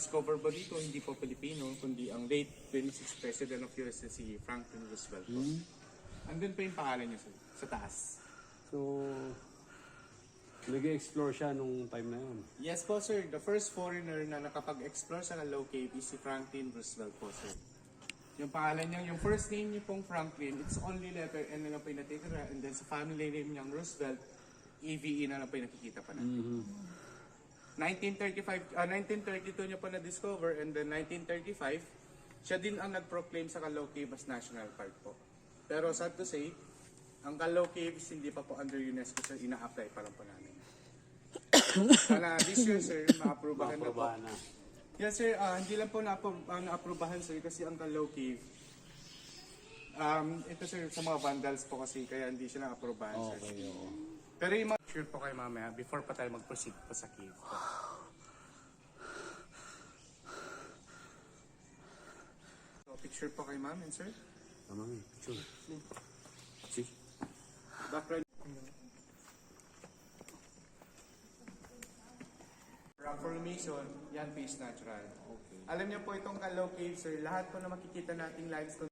Discover ba dito, hindi po Pilipino, kundi ang late 26th President of US si Franklin Roosevelt po. Andun pa yung pangalan niya sir, sa taas. So, nag-explore siya nung time na yun. Yes po sir, the first foreigner na nakapag-explore sa Low Cave is si Franklin Roosevelt po sir. Yung pangalan niya, yung first name niya pong Franklin, it's only letter N na lang po yung natitira, and then sa family name niyang Roosevelt, EVE na lang po yung nakikita pa natin. 1935, ah, 1932 niya po na-discover and then 1935, siya din ang nag-proclaim sa Calao Cave as National Park po. Pero sad to say, ang Calao Caves hindi pa po under UNESCO sir, ina-apply pa lang po namin. Sana this year sir, ma-approvehan na po. Na. Yes sir, ah, hindi lang po na na-approvehan sir kasi ang Calao Cave, um, ito sir sa mga vandals po kasi kaya hindi siya na-approvehan sir. Okay, oo. Pero yung mga sure po kayo mamaya before pa tayo mag-proceed po sa cave. So, picture po kay ma'am and sir. Tama nga, picture. Sige. Background. Rock formation, yan face natural. Okay. Alam niyo po itong Cave sir, lahat po na makikita nating limestone